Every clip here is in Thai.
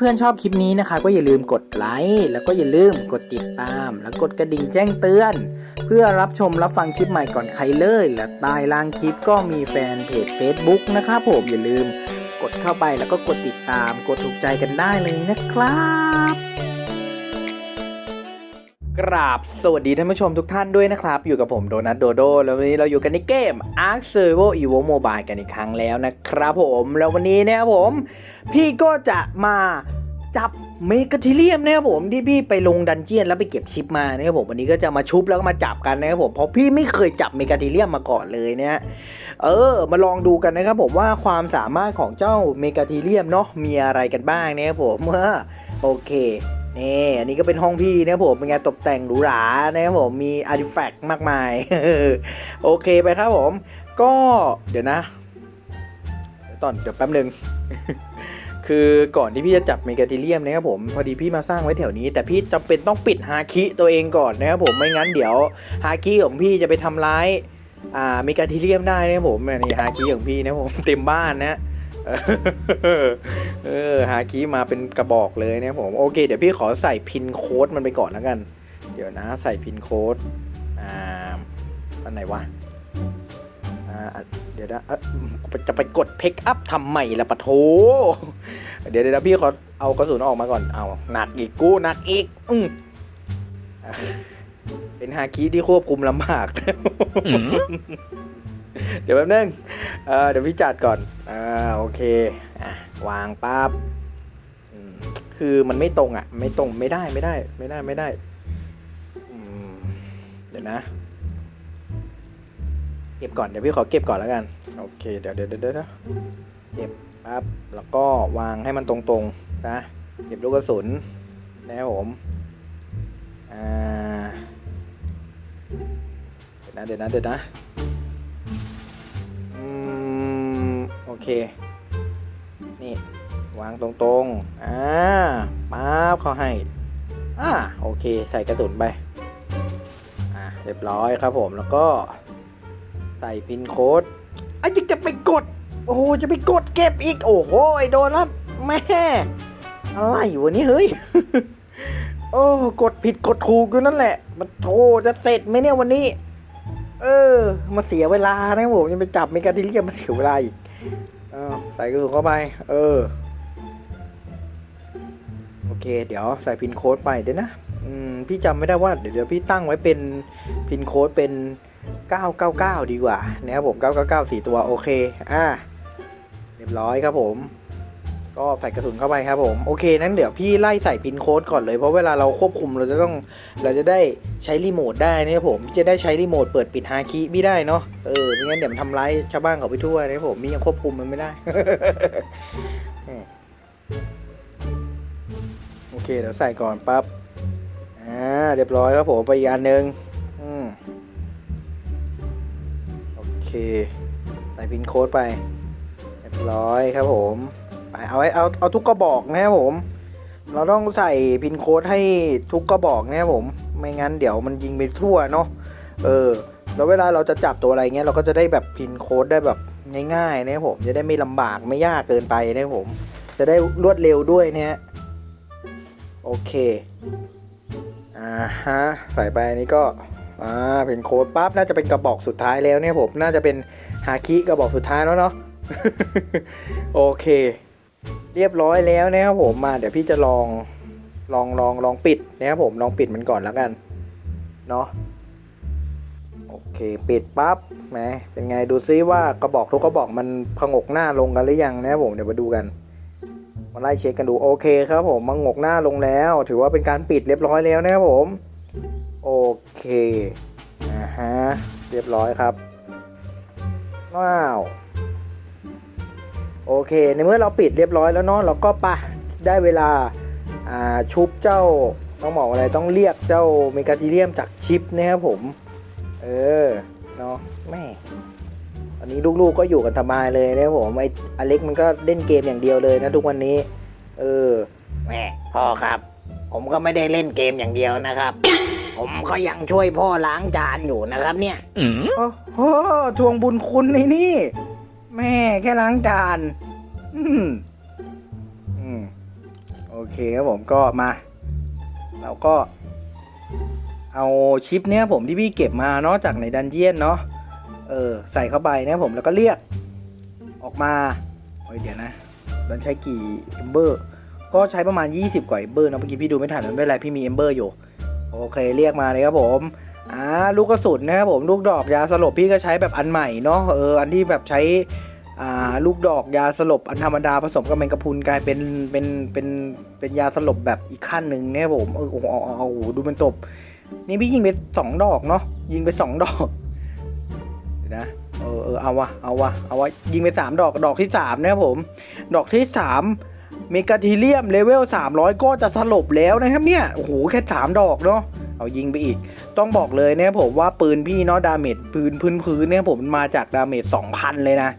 เพื่อนๆชอบคลิปนี้นะคะ ก็อย่าลืมกดไลค์แล้วก็อย่าลืมกดติดตาม แล้วกดกระดิ่งแจ้งเตือน เพื่อรับชมรับฟังคลิปใหม่ก่อนใครเลย และใต้ล่างคลิปก็มีแฟนเพจ Facebook นะครับผมอย่าลืมกดเข้าไปแล้วก็กดติดตาม กดถูกใจกันได้เลยนะครับ กราบสวัสดีท่านผู้ชมทุกท่านด้วยนะครับ อยู่กับผมโดนัทโดโดแล้ววันนี้เราอยู่กันในเกม Ark Survival Evo Mobile กันอีกครั้งแล้วนะครับผมแล้ววันนี้เนี่ยผม พี่ก็จะมาจับเมกาทิเลียมนะครับผมที่พี่ไปลงดันเจียนแล้วไปเก็บชิปมานะครับผมวันนี้ก็จะมาชุบแล้วก็มาจับกันนะครับผมเพราะพี่ไม่เคยจับเมกาทิเลียมมาก่อนเลยเนี่ยเออ มาลองดูกันนะครับผมว่าความสามารถของเจ้าเมกาทิเลียมเนาะมีอะไรกันบ้างนะครับผมเมื่อโอเค นี่อันนี้ก็เป็นห้องพี่นะครับผมเป็นไงตกแต่งหรูหรานะครับผมมีอาร์ติแฟกต์มากมาย โอเคไปครับผม ก็เดี๋ยวนะตอนเดี๋ยวแป๊บหนึ่งคือก่อนที่พี่จะจับเมกาทิเลียมนะครับผมพอดีพี่มาสร้างไว้แถวนี้ แต่พี่จำเป็นต้องปิดฮาคิตัวเองก่อนนะครับผมไม่งั้นเดี๋ยวฮาคิของพี่จะไปทำร้ายอ่าเมกาทิเลียมได้นะครับผมนี่ฮาคิของพี่นะผมเต็มบ้านนะ เออฮาคิมาเป็นกระบอกเลยเนะครับผม โอเค เดี๋ยวพี่ขอใส่พินโค้ดมันไปก่อนแล้วกัน เดี๋ยวนะใส่พินโค้ดอ่าอันไหนวะอ่าเดี๋ยวนะเอะจะไปกดเพ k อัพทำใหม่ละปะโถเดี๋ยวเดี๋ยวพี่ขอเอากระสุนออกมาก่อนเอาหนักอีกกูหนักอีกอืมเป็นฮาคิที่ควบคุมลำบาก เดี๋ยวแป๊บนึงเเดี๋ยวพี่จัดก่อนอ่าโอเคอะวางปั๊บคือมันไม่ตรงอะ ไม่ตรงไม่ได้ไม่ได้ ไม่ได้ไม่ได้เดี๋ยวนะ เก็บก่อนเดี๋ยวพี่ขอเก็บก่อนแล้วกัน โอเค เดี๋ยวเดี๋ยวเดี๋ยวเดี๋ยวเก็บปั๊บแล้วก็วางให้มันตรงๆนะเก็บลูกกระสุนนะครับผมอ่าเดี๋ยวนะเดี๋ยวนะเดี๋ยวนะ เค นี่ วางตรงๆ อ่าป๊าบเขาให้ อ่า โอเค ใส่กระสุนไป อ่า เรียบร้อยครับผม แล้วก็ ใส่พินโค้ดไอ้ยังจะไปกด โอ้โห จะไปกดเก็บอีก โอ้โห โดนัทแม่ อะไรวะนี่เฮ้ย โอ้ กดผิดกดถูกอยู่นั่นแหละ มันโธ่จะเสร็จไหมเนี่ยวันนี้เออ มาเสียเวลานะผมยังไปจับเมกาทิเลียมมาเสียเวลาอีก เออใส่กระสุนเข้าไป เออ โอเค เดี๋ยวใส่พินโค้ดไปเดี๋ยวนะ อืม พี่จำไม่ได้ว่า เดี๋ยวเดี๋ยวพี่ตั้งไว้เป็นพินโค้ดเป็น 999 ดีกว่า นะครับผม 999 4 ตัว โอเค อ่า เรียบร้อยครับผม ก็ใส่กระสุนเข้าไปครับผมโอเคนั้นเดี๋ยวพี่ไล่ใส่พินโค้ดก่อนเลยเพราะเวลาเราควบคุมเราจะต้องเราจะได้ใช้รีโมทได้นะครับผมจะได้ใช้รีโมทเปิดปิดฮาคิพี่ได้เนาะเออไม่งั้นเดี๋ยวมันทำร้ายชาวบ้านเขาไปทั่วนะครับผมพี่ยังควบคุมมันไม่ได้โอเคเดี๋ยวใส่ก่อนปั๊บอ่าเรียบร้อยครับผมไปอีกอันหนึ่งอืมโอเคใส่พินโค้ดไปเรียบร้อยครับผม ไปเอาไว้เอาเอาทุกกระบอกนะครับผม เราต้องใส่พินโค้ดให้ทุกกระบอกนะครับผม ไม่งั้นเดี๋ยวมันยิงไปทั่วเนาะเออแล้วเวลาเราจะจับตัวอะไรเงี้ยเราก็จะได้แบบพินโค้ดได้แบบง่ายๆนะครับผมจะได้ไม่ลำบากไม่ยากเกินไปนะครับผม จะได้รวดเร็วด้วยเนี่ยโอเคอ่าฮะใส่ไปอันนี้ก็อ่าเป็นโค้ดปั๊บน่าจะเป็นกระบอกสุดท้ายแล้วเนี่ยผมน่าจะเป็นฮาคิกระบอกสุดท้ายแล้วเนาะโอเค เรียบร้อยแล้วนะครับผมมาเดี๋ยวพี่จะลองลองลองลองปิดนะครับผมลองปิดมันก่อนแล้วกันเนาะโอเคปิดปั๊บแหมเป็นไงดูซิว่ากระบอกทุกกระบอกมันพงกหน้าลงกันหรือยังนะครับผมเดี๋ยวมาดูกันมาไล่เช็คกันดูโอเคครับผมมังงกหน้าลงแล้ว ถือว่าเป็นการปิดเรียบร้อยแล้วนะครับผมโอเคอ่าฮะเรียบร้อยครับว้าว โอเค ในเมื่อเราปิดเรียบร้อยแล้วเนาะเราก็ปะได้เวลาอ่าชุบเจ้าต้องบอกอะไรต้องเรียกเจ้าเมกาทีเรียมจากชิปนะครับผม เออเนาะแม่ตอนนี้ลูกๆก็อยู่กันสบายเลยนะครับผมไออเล็กมันก็เล่นเกมอย่างเดียวเลยนะทุกวันนี้ เออแม่พ่อครับ ผมก็ไม่ได้เล่นเกมอย่างเดียวนะครับ ผมก็ยังช่วยพ่อล้างจานอยู่นะครับเนี่ยโอ้โหทวงบุญคุณในนี่ แม่แค่ล้างจาน อืมอืมเคครับผมก็มา เราก็ เอาชิปเนี้ยผมที่พี่เก็บมาเนาะจากในดันเจียนเนาะเออใส่เข้าไปนะผมแล้วก็เรียก ออกมาโอ้ยเดี๋ยวนะมันใช้กี่เอมเบอร์ ก็ใช้ประมาณ 20 กว่าเอมเบอร์เนาะเมื่อกี้พี่ดูไม่ทันไม่เป็นไรพี่มีเอมเบอร์อยู่ โอเคเรียกมาเลยครับผมอ่าลูกกระสุนนะครับผมลูกดอกยาสลบพี่ก็ใช้แบบอันใหม่เนาะเอออันที่แบบใช้ ลูกดอกยาสลบอันธรรมดาผสมกับแมงกะพรุนกลายเป็นเป็นเป็นเป็นยาสลบแบบอีกขั้นหนึ่งเนี่ยผมเออโอ้โหเอาเอาเอาโอ้โหดูมันตบ นี่พี่ยิงไปสองดอกเนาะยิงไปสองดอกนะเออเออเอาวะเอาวะเอาวะยิงไปสามดอกดอกที่สามนะครับผม ดอกที่สามเมกาทีเลียมเลเวล300 ก็จะสลบแล้วนะครับเนี่ยโอ้โหแค่สามดอกเนาะเอายิงไปอีก ต้องบอกเลยนะครับผมว่าปืนพี่เนาะดาเมจปืนพื้นพื้นเนี่ยผมมันมาจากดาเมจ2,000 เลยนะ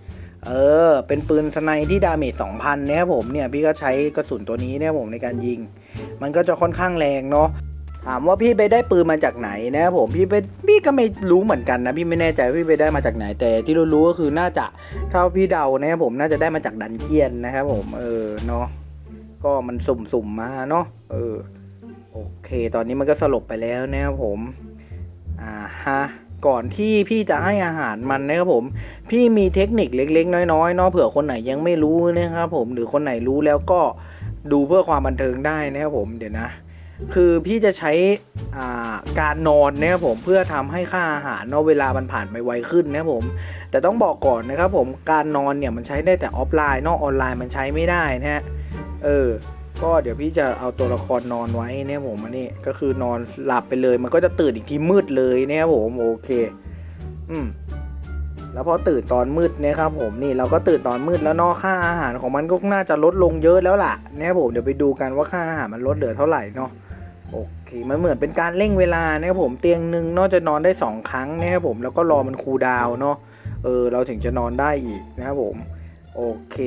เออ เป็นปืนสไนที่ดาเมจ2,000นะครับผมเนี่ยพี่ก็ใช้กระสุนตัวนี้นะครับผมในการยิง มันก็จะค่อนข้างแรงเนาะถามว่าพี่ไปได้ปืนมาจากไหนนะครับผมพี่ไปพี่ก็ไม่รู้เหมือนกันนะพี่ไม่แน่ใจว่าพี่ไปได้มาจากไหนแต่ที่รู้ๆก็คือน่าจะเท่าพี่เดานะครับผมน่าจะได้มาจากดันเจียนนะครับผมเออเนาะก็มันสุ่มๆมาเนาะเออโอเค ตอนนี้มันก็สลบไปแล้วนะครับผมอ่าฮะ ก่อนที่พี่จะให้อาหารมันนะครับผม พี่มีเทคนิคเล็ก ๆ น้อยๆเนาะเผื่อคนไหนยังไม่รู้นะครับผมหรือคนไหนรู้แล้วก็ดูเพื่อความบันเทิงได้นะครับผมเดี๋ยวนะ คือพี่จะใช้การนอนนะครับผมเพื่อทำให้ค่าอาหารเนาะเวลามันผ่านไปไวขึ้นนะครับผม แต่ต้องบอกก่อนนะครับผมการนอนเนี่ยมันใช้ได้แต่ออฟไลน์นอกออนไลน์มันใช้ไม่ได้นะฮะเออ ก็เดี๋ยวพี่จะเอาตัวละครนอนไว้เนี่ยผมอันนี้ก็คือนอนหลับไปเลย มันก็จะตื่นอีกทีมืดเลยเนี่ยผมโอเค อืมแล้วพอตื่นตอนมืดนี่ยครับผมนี่เราก็ตื่นตอนมืดแล้วนอกค่าอาหารของมันก็น่าจะลดลงเยอะแล้วล่ะนะครับผมเดี๋ยวไปดูกันว่าค่าอาหารมันลดเหลือเท่าไหร่เนาะโอเคมันเหมือนเป็นการเร่งเวลานะครับผมเตียงหนึ่งนอกจะนอนได้สองครั้งนะครับผมแล้วก็รอมันคูลดาวเนาะเออเราถึงจะนอนได้อีกนะครับผมโอเค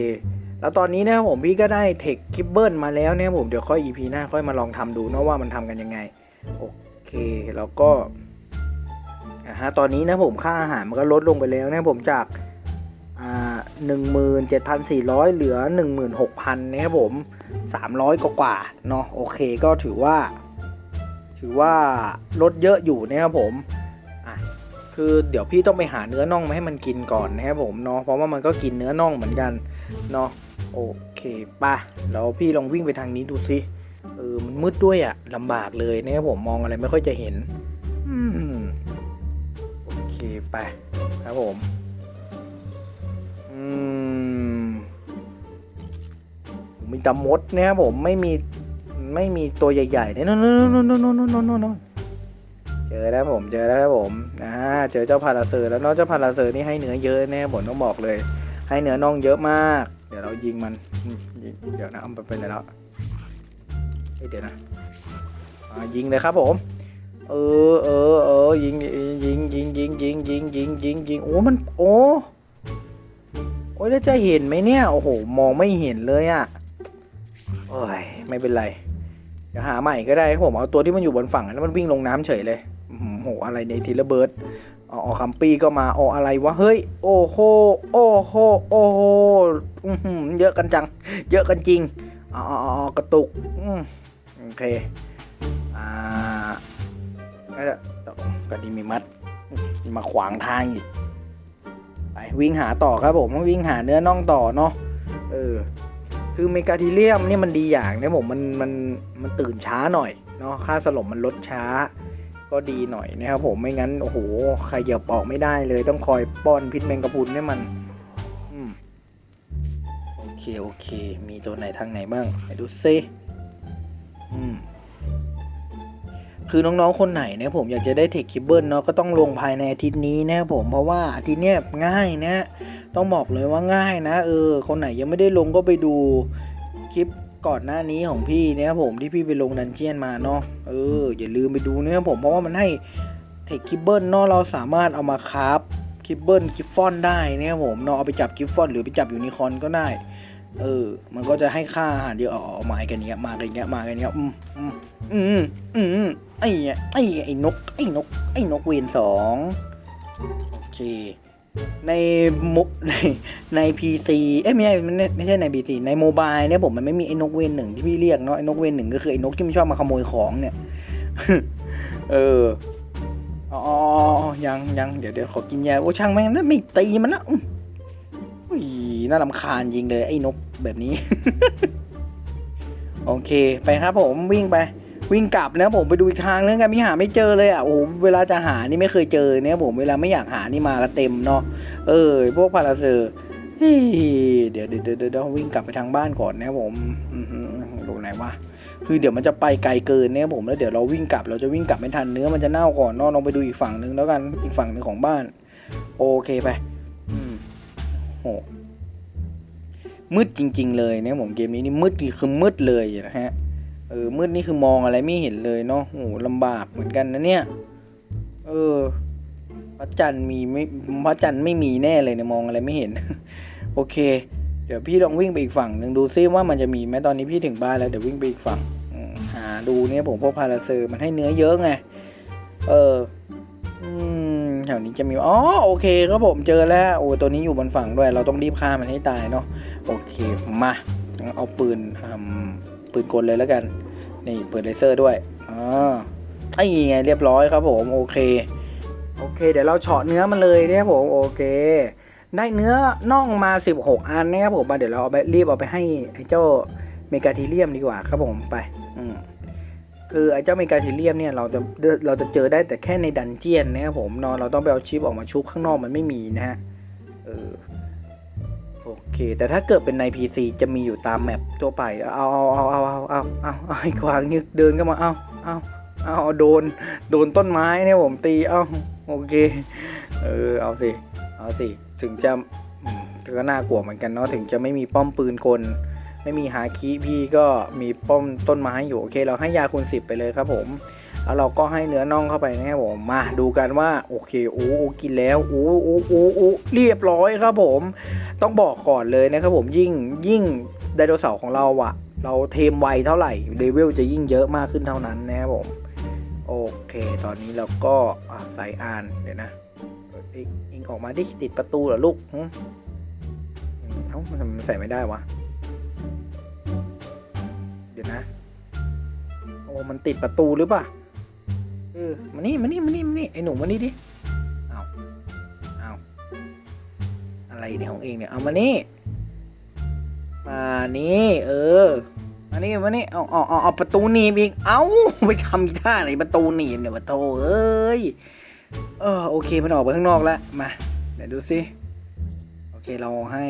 แล้วตอนนี้นะครับผมพี่ก็ได้เทคคิปเบิลมาแล้วนะครับผมเดี๋ยวค่อย EP หน้าค่อยมาลองทำดูเนาะว่ามันทำกันยังไง โอเคแล้วก็อ่าฮะตอนนี้นะผมค่าอาหารมันก็ลดลงไปแล้วนะผมจากอ่าหนึ่งหมื่นเจ็ดพันสี่ร้อยเหลือหนึ่งหมื่นหกพันนะครับผมสามร้อยกว่าเนาะโอเคก็ถือว่า ถือว่าลดเยอะอยู่นะครับผมอะคือเดี๋ยวพี่ต้องไปหาเนื้อน่องมาให้มันกินก่อนนะครับผมเนาะเพราะว่ามันก็กินเนื้อน่องเหมือนกันเนาะ โอเคป่ะแล้วพี่ลองวิ่งไปทางนี้ดูสิเออมันมืดด้วยอะลำบากเลยนะครับผมมองอะไรไม่ค่อยจะเห็นอืมโอเคไปครับผมอืมมีตามดนะครับผมไม่มีไม่มีตัวใหญ่ๆเนี่ยนู่นนนนนนนนนนนนเจอแล้วผมเจอแล้วครับผมอ่าเจอเจ้าพาราเซอร์แล้วเนาะเจ้าพาราเซอร์นี่ให้เนื้อเยอะแน่ผมต้องบอกเลย ให้เนื้อน่องเยอะมาก ดี๋ยวเรายิงมันยิงเดี๋ยวนะเอาไปเป็นไรแล้วเดี๋ยวนะยิงเลยครับผมเออเออเออยิงยิงยิงยิงยิงยิงยิงยิงยิงโอ้มันโอ้โอ้ยแล้วจะเห็นไหมเนี่ยโอ้โหมองไม่เห็นเลยอะ่ะโอ้ยไม่เป็นไรเดี๋ยวหาใหม่ก็ได้ผมเอาตัวที่มันอยู่บนฝั่งแล้วมันวิ่งลงน้ำเฉยเลยอื้อหือโหอะไรในทีละเบิร์ด ออคัมปี้ก็มาอออะไรวะ เฮ้ย โอ้โห โอ้โห โอ้โหอื้อหือเยอะกันจัง เยอะกันจริงอ๋ออ๋อกระตุกอืมโอเค อ่าก็จะก็ดีมีมัด มาขวางทางอีก ไปวิ่งหาต่อครับผมวิ่งหาเนื้อน่องต่อเนาะ เออ คือเมกาทีเรียมนี่มันดีอย่างเนี่ยผม มัน มัน มันตื่นช้าหน่อยเนาะ ค่าสลบมันลดช้า ก็ดีหน่อยนะครับผมไม่งั้นโอ้โหใครเหยบออกไม่ได้เลย ต้องคอยป้อนพิษแมงกะพรุนให้มันอืมโอเคโอเค มีตัวไหนทางไหนบ้างไหนดูซิอืมคือน้องๆคนไหนนี่ยผมอยากจะได้เทคคิบเบิลเนาะก็ต้องลงภายในอาทิตย์นี้นะผมเพราะว่าอาทิตย์เนี้ยง่ายนะ ต้องบอกเลยว่าง่ายนะ เออ คนไหนยังไม่ได้ลงก็ไปดูคลิป ก่อนหน้านี้ของพี่เนี่ยครับผมที่พี่ไปลงดันเจียนมาเนาะเอออย่าลืมไปดูนะครับผมเพราะว่ามันให้เทคคิบเบิลเนาะเราสามารถเอามาคราฟคิบเบิลกิฟฟอนได้นะครับผมเนาะเอาไปจับกิฟฟอน หรือไปจับยูนิคอนก็ได้เออ มันก็จะให้ค่าอาหารเยอะอ๋อมากันเนี้ย มากันเนี้ย มากันเนี้ยอืมอืม อืม อืม ไอ้ไอ้ไอ้นก ไอ้นก ไอ้นกเวนสอง โอเค ในมุในในพีซีเอ้ยไม่ใช่ไม่ใช่ในพีซีในโมบายเนี่ยผมมันไม่มีไอ้นกเวนหนึ่งที่พี่เรียกเนาะไอ้นกเวนหนึ่งก็คือไอ้นกที่มันชอบมาขโมยของเนี่ยเอออ๋อยังยังเดี๋ยวเดี๋ยวขอกินยาโอ้ช่างแม่งนะไม่ตีมันนะอุ้ยน่ารำคาญจริงเลยไอ้นกแบบนี้ โอเค ไปครับผมวิ่งไป วิ่งกลับนะผมไปดูอีกทางนึงกันพี่หาไม่เจอเลยอะโอ้โหเวลาจะหานี่ไม่เคยเจอเนี่ยผมเวลาไม่อยากหานี่มากันเต็มเนาะเออพวกพาราเซอร์เฮ้ยเดี๋ยวเดี๋ยวเดี๋ยวเดี๋ยววิ่งกลับไปทางบ้านก่อนนะผมอือหือดูไหนวะคือเดี๋ยวมันจะไปไกลเกินเนี่ยผมแล้วเดี๋ยวเราวิ่งกลับเราจะวิ่งกลับไม่ทันเนื้อมันจะเน่าก่อนเนาะลองไปดูอีกฝั่งนึงแล้วกันอีกฝั่งหนึ่งของบ้าน โอเคไปอืมโหมืดจริง ๆ เลยเนี่ยผมเกมนี้นี่มืดคือมืดเลยนะฮะ ออมืดนี่คือมองอะไรไม่เห็นเลยเนาะโอ้โหลำบากเหมือนกันนะเนี่ย เออพระจันทร์มีไม่พระจันทร์ไม่มีแน่เลยเนี่ยมองอะไรไม่เห็น โอเค เดี๋ยวพี่ลองวิ่งไปอีกฝั่งหนึ่งดูซิว่ามันจะมีไหมตอนนี้พี่ถึงบ้านแล้วเดี๋ยววิ่งไปอีกฝั่งหาดูเนี่ยผมพวกพาราเซอร์มันให้เนื้อเยอะไง เอออืมแถวนี้จะมีอ๋อโอเคครับผมเจอแล้วโอ้ตัวนี้อยู่บนฝั่งด้วย เราต้องรีบฆ่ามันให้ตายเนาะโอเคมาเอาปืนปืนกลเลยแล้วกัน นี่เปิดเลเซอร์ด้วยอ๋อไอ้ไงเรียบร้อยครับผมโอเค โอเค เดี๋ยวเราเฉาะเนื้อมันเลยเนี่ยผมโอเค ได้เนื้อน่องมา 16 อันนะครับผมมาเดี๋ยวเราเอาไปรีบเอาไปให้ไอ้เจ้าเมกาทีเรียมดีกว่าครับผมไปอืมคือไอ้เจ้าเมกาทีเรียมเนี่ยเราจะเราจะเจอได้แต่แค่ในดันเจียนนะครับผมเนอะเราต้องไปเอาชิปออกมาชุบข้างนอกมันไม่มีนะฮะเออ เค แต่ถ้าเกิดเป็นใน PC จะมีอยู่ตามแมปทั่วไป เอาเอาเอาเอาเอาเอาเอาไอ้ควางนึกเดินก็มา เอาเอาเอาโดน โดนต้นไม้เนี่ยผมตี เอาโอเค เออ เอาสิ เอาสิ ถึงจะก็น่ากลัวเหมือนกันเนาะ ถึงจะไม่มีป้อมปืนกล ไม่มีหาคีพี่ก็มีป้อมต้นไม้อยู่ โอเค เราให้ยาคุณสิบไปเลยครับผม แล้วเราก็ให้เนื้อน่องเข้าไปนะครับผมมาดูกันว่าโอเคโอ้กินแล้วโอ้โอ้โอ้โอ้เรียบร้อยครับผม ต้องบอกก่อนเลยนะครับผมยิ่งยิ่งไดโนเสาร์ของเราอะเราเทมไวเท่าไหร่เลเวลจะยิ่งเยอะมากขึ้นเท่านั้นนะครับผมโอเค ตอนนี้เราก็ใส่อ่านเดี๋ยวนะอิงออกมาดิติดประตูเหรอลูกหึอืมเอ้าทำไมมันใส่ไม่ได้วะเดี๋ยวนะ โอ้มันติดประตูหรือเปล่า เออมานี่มานี่มานี่มานี่ไอ้หนูมานี่ดิเอาเอาอะไรเนี่ยของเองเนี่ยเอามานี่มานี่เออมานี่มานี่เอาเอาเอาเอาประตูหนีบอีกเอาไปทำอีท่าไหนประตูหนีบเนี่ยประตูเอ้ยเออโอเคมันออกไปข้างนอกแล้วมาเดี๋ยวดูสิโอเคเราให้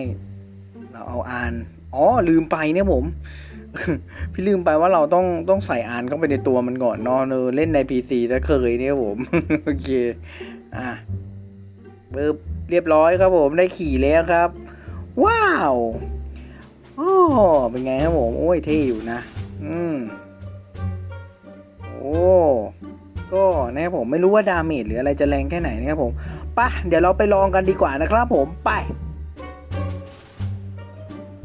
เราเอาอ่านอ๋อลืมไปเนี่ยผม พี่ลืมไปว่าเราต้องต้องใส่อ่านเข้าไปในตัวมันก่อนเนอนเออเล่นใน PC จะเคยเนี่ยผม โอเค อะเบิบเรียบร้อยครับผมได้ขี่แล้วครับ ว้าวโอ้เป็นไงครับผม โอ้ยเท่อยู่นะ อืมโอ้ก็นะครับผมไม่รู้ว่าดาเมจหรืออะไรจะแรงแค่ไหนนะครับผมปะเดี๋ยวเราไปลองกันดีกว่านะครับผมไป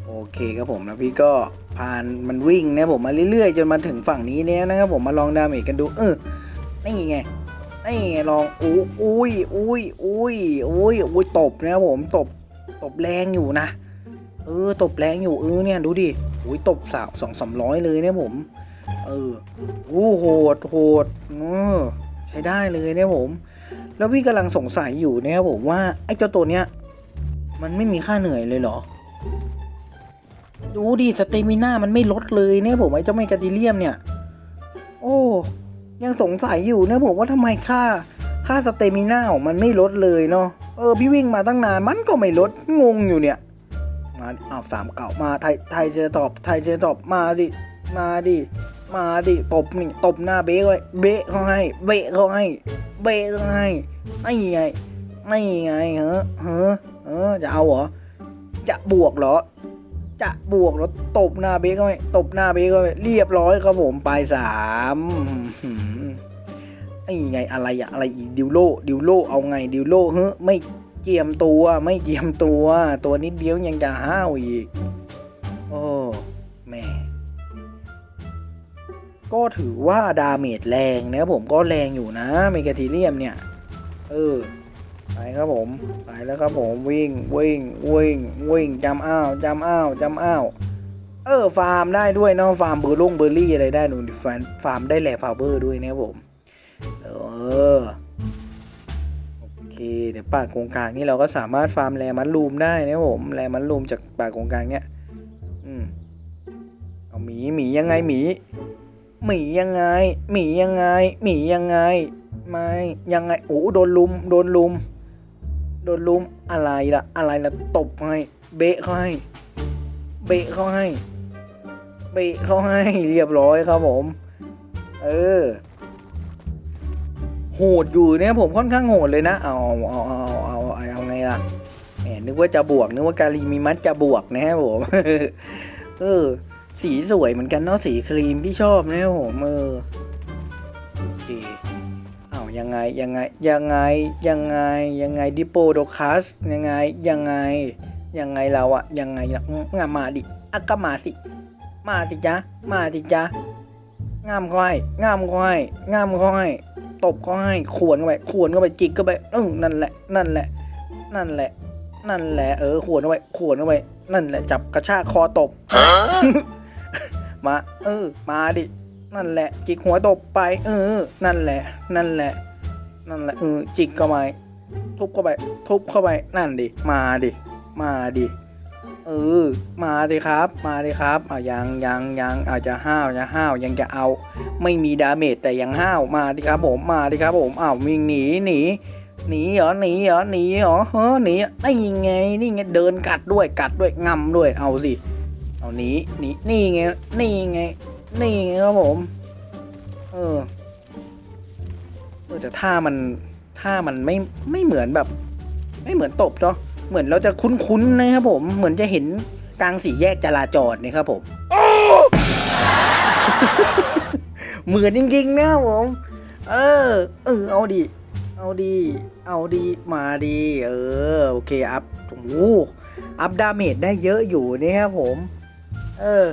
โอเคครับผมแล้วพี่ก็ ผ่านมันวิ่งนี่ยผมมาเรื่อยๆ จนมาถึงฝั่งนี้เนี่ยนะครับผมมาลองดาเมจกันดู เออนี่ไงนี่ไงลองอู้อุ้ยอุ้ยอุ้ยอุ้ยอุ้ยตบนะครับผมตบตบแรงอยู่นะ เออตบแรงอยู่เออเนี่ยดูดิอุ้ยตบสาวสองสามร้อยเลยเนี่ยผม เอออู้โหดโหดเออใช้ได้เลยเนี่ยผม แล้วพี่กำลังสงสัยอยู่นะครับผมว่าไอ้เจ้าตัวเนี้ยมันไม่มีค่าเหนื่อยเลยเหรอ ดูดิสเตมิน่ามันไม่ลดเลยเนี่ยผมไอ้เจ้าเมกาติเลียมเนี่ย โอ้ยังสงสัยอยู่เนี่ยผมว่าทำไมค่าค่าสเตมิน่าของมันไม่ลดเลยเนาะเออพี่วิ่งมาตั้งนานมันก็ไม่ลดงงอยู่เนี่ย มาอ้าวสามเก่ามาไทยไทยเจอตอบไทยเจอตอบมาดิมาดิมาดิตบนี่ตบหน้าเบ๊ไว้เบ๊เขาให้เบ๊เขาให้เบ๊เขาให้ไม่ไงไม่ไงเฮ้อเฮ้อเออจะเอาเหรอจะบวกเหรอ จะบวกแล้วตบหน้าเบสเข้าไปตบหน้าเบสเข้าไปเรียบร้อยครับผมไปสามหืมไอ้ไงอะไรอะอะไรอีกดิวโลดิวโลเอาไงดิวโลเฮ้ไม่เจียมตัวไม่เจียมตัว ตัวนิดเดียวยังจะห้าวอีก โอ้แม่ก็ถือว่าดาเมจแรงนะผมก็แรงอยู่นะเมกาทีเรียมเนี่ย เออ ไปครับผม ไปแล้วครับผมวิ่งวิ่งวิ่งวิ่งจำอ้าวจำอ้าวจำอ้าวเออฟาร์มได้ด้วยเนาะฟาร์มเบอร์ลงเบอร์รี่อะไรได้หนูฟาร์มฟาร์มได้แหล่ฟาเวอร์ด้วยนะผมเออโอเคเดี๋ยวป่ากงกลางนี่เราก็สามารถฟาร์มแลมันลูมได้นะผมแลมันลูมจากป่ากงกลางเนี้ยอืมเอาหมีหมียังไงหมีหมียังไงหมียังไงหมียังไงไม่ยังไงโอ้โดนลุมโดนลุม ดนลุมอะไรล่ะอะไรล่ะตบให้ เบะเขาให้ เบะเขาให้ เบะเขาให้เรียบร้อยครับผม เออ โหดอยู่เนี่ยผมค่อนข้างโหดเลยนะ เอาเอาเอาเอาเอาเอาไงล่ะแหมนึกว่าจะบวกนึกว่าการีมีมัดจะบวกนะครับผมเออ สีสวยเหมือนกันเนาะสีครีมพี่ชอบนะครับผมเออโอเค ยังไงยังไงยังไงยังไงยังไงดิโปโดคัสยังไงยังไงยังไงเราอะยังไงล่ะอืมงามมาดิอะก็มาสิ มาสิจ๊ะมาสิจ๊ะงามค่อยงามค่อยงามค่อยตบก็ให้ขวนเข้าไปขวนเข้าไปจิกเข้าไปอือนั่นแหละ นั่นแหละ นั่นแหละ นั่นแหละเออขวนเข้าไปขวนเข้าไป นั่นแหละจับกระชากคอตบมาเออ มาดิ นั่นแหละ จิกหัวตบไป เออ นั่นแหละ นั่นแหละ นั่นแหละเออจิกเข้าไปทุบเข้าไปทุบเข้าไปนั่นดิมาดิมาดิเออ มาดิครับ มาดิครับอะยังยังยังอาจจะห้าวจะห้าวยังจะเอา ไม่มีดาเมจแต่ยังห้าวมาดิครับผมมาดิครับผมอ้าววิ่งหนีหนีหนีเหรอหนีเหรอหนีเหรอเฮ้อหนีนี่ไงนี่ไงเดินกัดด้วยกัดด้วยงำด้วยเอาสิเอาหนีหนีนี่ไงนี่ไง นี่ครับผม เออแต่ท่ามันท่ามันไม่ไม่เหมือนแบบ ไม่เหมือนตบเนาะเหมือนเราจะคุ้นๆนะครับผม เหมือนจะเห็นกลางสี่แยกจราจรนะครับผมเหมือนจริงๆนะครับผม เออ เออเอาดิเอาดี เอาดีมาดีเออโอเคอัพโอ้โหอัพดาเมจได้เยอะอยู่นี่ครับผม เออ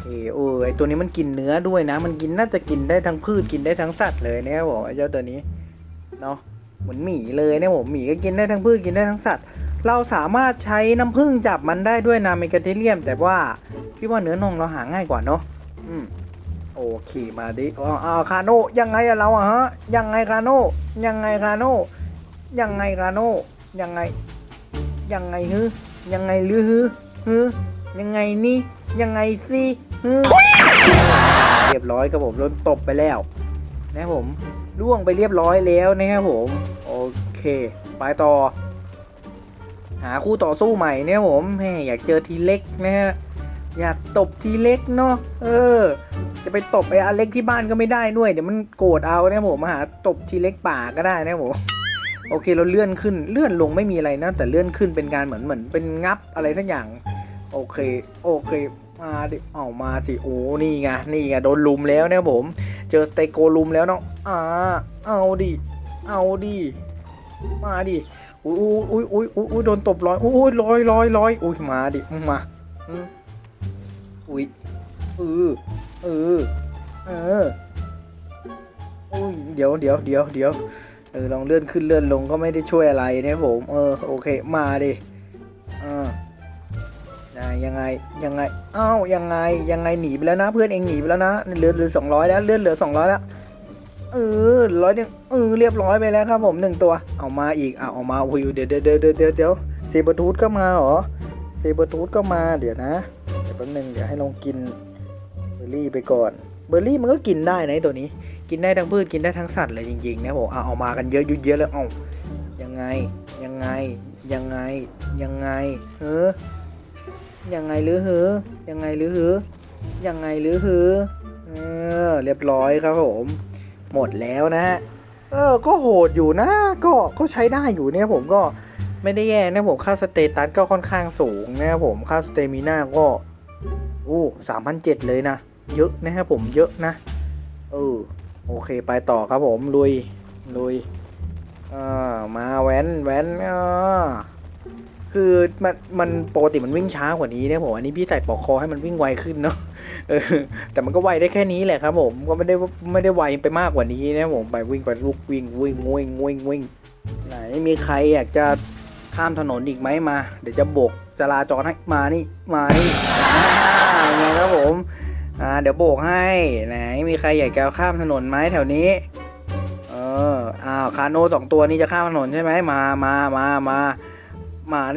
เคโอ้ยไอตัวนี้มันกินเนื้อด้วยนะ มันกินน่าจะกินได้ทั้งพืชกินได้ทั้งสัตว์เลยนะครับผมไอเจ้าตัวนี้เนาะเหมือนหมีเลยเนี่ยผมหมีก็กินได้ทั้งพืชกินได้ทั้งสัตว์ เราสามารถใช้น้ำผึ้งจับมันได้ด้วยนาเมกาเทเรียม แต่ว่าพี่ว่าเนื้อนองเราหาง่ายกว่าเนาะอืมโอเคมาดิอาเอาคาโน่ยังไงอะเราอะฮะยังไงคาโน่ยังไงคาโน่ยังไงคาโน่ยังไงยังไงฮึยังไงลือฮึฮึ ยังไงนี่ ยังไงสิฮึเรียบร้อยครับผมโดนตบไปแล้ว นะผมล่วงไปเรียบร้อยแล้วนะครับผม โอเค ไปต่อ หาคู่ต่อสู้ใหม่เนี่ยผมแม่อยากเจอทีเล็กนะฮะอยากตบทีเล็กเนาะเออ จะไปตบไอ้อเล็กที่บ้านก็ไม่ได้ด้วยเดี๋ยวมันโกรธเอาเนี่ยผมมาหาตบทีเล็กป่าก็ได้นะผมโอเคเราเลื่อนขึ้นเลื่อนลงไม่มีอะไรนะ แต่เลื่อนขึ้นเป็นการเหมือนเหมือนเป็นงับอะไรสักอย่าง โอเค โอเค มาดิเอามาสิ โอ้ นี่ไง นี่ไง โดนลุมแล้วเนี่ยผม เจอสเตโกลุมแล้วเนาะอ่า เอาดิ เอาดิ มาดิ อุ้ยอุ้ยอุ้ยอุ้ยอุ้ยโดนตบร้อย อุ้ยร้อยร้อยร้อยอุ้ย มาดิ มาอุ้ยเออเออ เอออุ้ย เดี๋ยวเดี๋ยวเดี๋ยวเดี๋ยวเออ ลองเลื่อนขึ้นเลื่อนลงก็ไม่ได้ช่วยอะไรนะผม เออ โอเค มาดิ ยังไงยังไงอ้าวยังไงยังไงหนีไปแล้วนะ เพื่อนเองหนีไปแล้วนะเหลือเหลือสองร้อยแล้วเลือนเหลือสองร้อยแล้วเออร้อยหนึ่งเออเรียบร้อยไปแล้วครับผมหนึ่งตัว เอามาอีกอะเอามาอุ้ยเดี๋ยวเดี๋ยวเดี๋ยวเดี๋ยวเดี๋ยวเดี๋ยวเซเบอร์ทูธก็มาเหรอเซเบอร์ทูธก็มาเดี๋ยวนะเดี๋ยวแป๊บนึงเดี๋ยวให้ลองกินเบอร์รี่ไปก่อนเบอร์รี่มันก็กินได้นะตัวนี้ กินได้ทั้งพืชกินได้ทั้งสัตว์เลยจริงๆนะผมเอาเอามากันเยอะยุ่เยอะแล้วเอายังไงยังไงยังไงยังไงเฮ้อ ยังไงหรือเฮ้อยังไงหรือเฮ้อยังไงหรือเฮ้อเออเรียบร้อยครับผม หมดแล้วนะฮะเออก็โหดอยู่นะก็ก็ใช้ได้อยู่เนี่ยผมก็ไม่ได้แย่นะผมค่าสเตตัสก็ค่อนข้างสูงนะครับผมค่าสเตมิน่าก็โอ้สามพันเจ็ดเลยนะ เยอะนะครับผมเยอะนะเออโอเคไปต่อครับผมลุยลุยอ่ามาแว้นแว้นอ่า คือมันมันปกติมันวิ่งช้ากว่านี้เนี่ยผมอันนี้พี่ใส่ปลอกคอให้มันวิ่งไวขึ้นเนาะเออแต่มันก็ไวได้แค่นี้แหละครับ ผมก็ไม่ได้ไม่ได้ไวไปมากกว่านี้นะผมไปวิ่งไปลุกวิ่งวิ่งวิ่งวิ่งวิ่งไหนมีใครอยากจะข้ามถนนอีกไหมมา เดี๋ยวจะโบกจราจรให้มานี่มานี่ไงครับผมอ่าเดี๋ยวโบกให้ไหนมีใครอยากจะข้ามถนนไหมแถวนี้เอออ้าวคาโนสองตัวนี้จะข้ามถนนใช่ไหมมามามามามา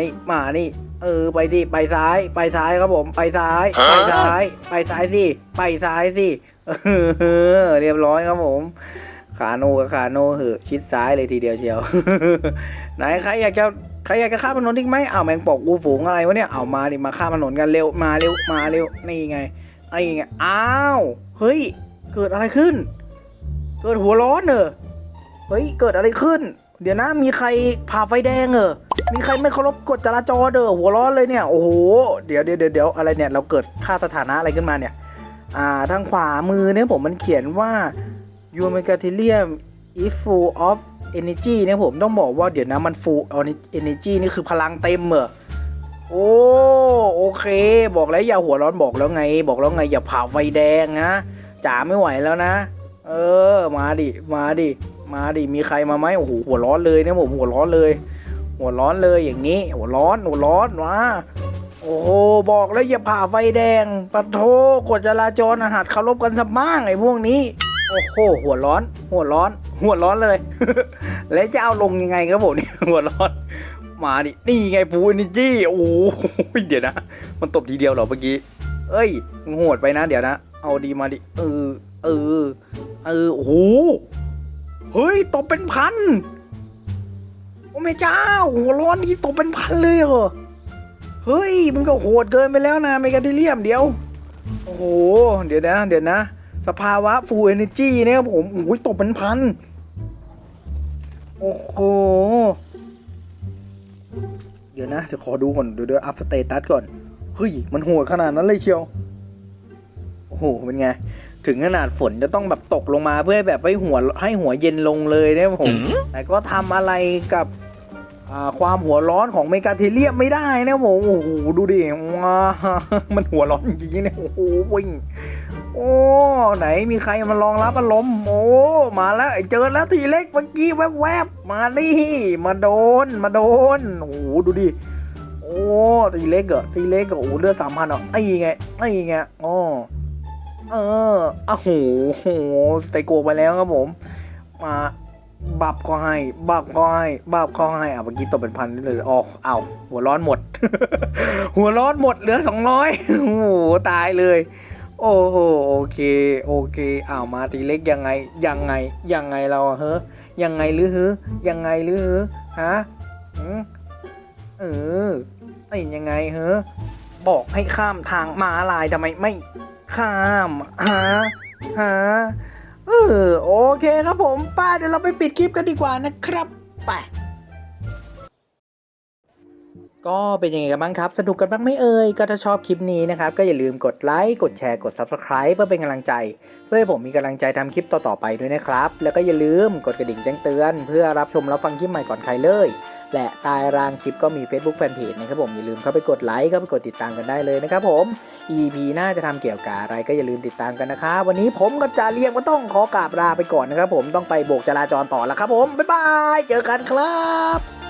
นี่มานี่ เออไปดิไปซ้าย ไปซ้ายครับผม ไปซ้าย ไปซ้าย ไปซ้ายสิไปซ้ายสิเออเรียบร้อยครับผมขาโนกับขาโนเหอะชิดซ้ายเลยทีเดียวเชียว ไหนใครอยากจะใครอยากจะข้ามถนนอีกไหมอ้าวแมงปอกกูฝูงอะไรวะเนี่ยเอามาดิมาข้ามถนนกันเร็วมาเร็วมาเร็วนี่ไงไอ้ไงอ้าวเฮ้ย เกิดอะไรขึ้น เกิดหัวร้อนเหรอเฮ้ยเกิดอะไรขึ้น เดี๋ยวนะมีใครผ่าไฟแดงเหรอมีใครไม่เคารพกฎจราจรเด้อหัวร้อนเลยเนี่ยโอ้โหเดี๋ยวเดี๋ยวเดี๋ยวอะไรเนี่ยเราเกิดค่าสถานะอะไรขึ้นมาเนี่ยอ่าทางขวามือเนี่ยผมมันเขียนว่ายูเมกาเทเลียม is full of energy เนี่ยผมต้องบอกว่าเดี๋ยวนะมัน full energy นี่คือพลังเต็มเหรอโอ้โอเค บอกแล้วอย่าหัวร้อนบอกแล้วไง บอกแล้วไงอย่าผ่าไฟแดงนะจ๋าไม่ไหวแล้วนะ เออ มาดิ มาดิ มาดิมีใครมาไหมโอ้โหหัวร้อนเลยเนี่ยผมหัวร้อนเลย หัวร้อนเลยอย่างนี้ หัวร้อนหัวร้อนมาโอ้โหบอกแล้วอย่าผ่าไฟแดงปะโทกฎจราจรอาหารเคารพกันสักบ้างไอ้พวกนี้โอ้โหหัวร้อน หัวร้อน หัวร้อนเลย แล้วจะเอาลงยังไงครับผมเนี่ยหัวร้อน มาดินี่ไงฟูนิจี้โอ้โหเดี๋ยวนะ มันตบทีเดียวเหรอเมื่อกี้ เอ้ยมึงโหดไปนะ เดี๋ยวนะ เอาดีมาดิเออเออเออโอ้โห เฮ้ยตบเป็นพัน โอ้แม่เจ้า หัวร้อนที่ตบเป็นพันเลยเหรอ เฮ้ย มันก็โหดเกินไปแล้วนะเมกาดิเลียมเดี๋ยว โอ้โห เดี๋ยวนะ เดี๋ยวนะ สภาวะฟูลเอเนจีเนี่ยครับผมโอ้ยตบเป็นพัน โอ้โห เดี๋ยวนะ เดี๋ยวขอดูก่อน เดี๋ยวเดี๋ยวอัพสเตตัสก่อน เฮ้ย มันโหดขนาดนั้นเลยเชียว โอ้โห เป็นไง ถึงขนาดฝนจะต้องแบบตกลงมาเพื่อให้แบบให้หัวให้หัวเย็นลงเลยเนี่ยผม แต่ก็ทำอะไรกับอ่าความหัวร้อนของเมกาเทเลียมไม่ได้นะผมโอ้โหดูดิว้ามันหัวร้อนจริงๆเนี่ยโอ้โหวิ่งโอ้ไหนมีใครมารองรับอารมณ์โอ้มาแล้วไอ้เจอแล้วทีเล็กเมื่อกี้แวบๆมานี่มาโดนมาโดนโอ้โหดูดิโอ้ตีเล็กเหรอตีเล็กเหรอโอ้เลือดสามพันอะไอ้ไงไอ้ไงอ๋อ เอออ้โหโหสเตโกไปแล้วครับผม มาบับก็ให้บับก็ให้บับก็ให้อะเมื่อกี้ตบเป็นพันเลยอ๋อเอาหัวร้อนหมด หัวร้อนหมดเหลือสองร้อยโอ้โหตายเลย โอ้โหโอเคโอเคอ้าวมาตีเล็กยังไงยังไงยังไงเราอะเฮ้ยังไงหรือเฮ้ยังไงหรือเฮ้ฮะอืมเออไอ้ยังไงเฮ้บอกให้ข้ามทางมาลายทำไมไม่ ข้ามฮะฮะเออโอเคครับผมป้าเดี๋ยวเราไปปิดคลิปกันดีกว่านะครับไปก็เป็นยังไงกันบ้างครับ สนุกกันบ้างไหมเอ่ย ก็ถ้าชอบคลิปนี้นะครับ ก็อย่าลืมกดไลค์ กดแชร์ กด Subscribe เพื่อเป็นกำลังใจ เพื่อให้ผมมีกำลังใจทำคลิปต่อ ๆ ไปด้วยนะครับ แล้วก็อย่าลืมกดกระดิ่งแจ้งเตือน เพื่อรับชมรับฟังคลิปใหม่ก่อนใครเลย และใตายรางคลิปก็มี Facebook Fanpage นะครับผม อย่าลืมเข้าไปกดไลค์เข้าไปกดติดตามกันได้เลยนะครับผม EP หน้าจะทำเกี่ยวกับอะไรก็อย่าลืมติดตามกันนะครับวันนี้ผมกับจาเลียงก็ต้องขอกราบลาไปก่อนนะครับผมต้องไปโบกจราจรต่อแล้วครับผมบ๊ายบายเจอกันครับ